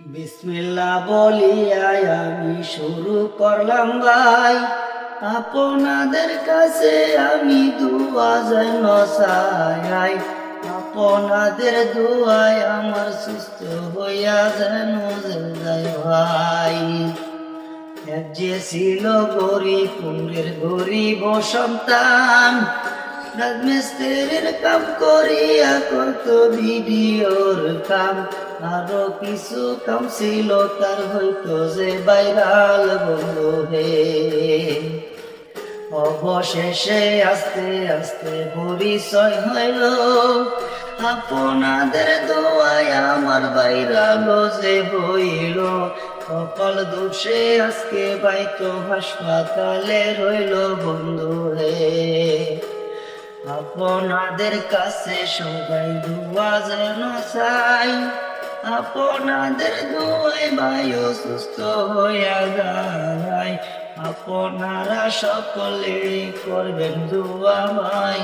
বিসমিল্লা বলিয়াই আমি শুরু করলাম ভাই। আপনাদের কাছে আমি দুয়া যেন চাই আপনাদের দুয়ায় আমার সুস্থ হইয়া যেন যাই ভাই। এক যে ছিল গরিব পুরের গরিব সন্তান রাজমিস্ত্রির কাম করিয়া কত ভিডিওর কাম। আরও কিছু কাম ছিল, তার হয়তো যে বাইরাল বন্ধু হে। অবশেষে আস্তে আস্তে পরিচয় হইল, আপনাদের দোয়ায় আমার বাইরাল যে হইল। সকল দোষে আজকে বাইতো হাসপাতালে রইল বন্ধু। আপনাদের কাছে সবাই দোয়া যেন চাই। আপনাদের দুই ভাই সুস্থ হইয়া যায় আপনারা সকলে করবেন দোয়া মাই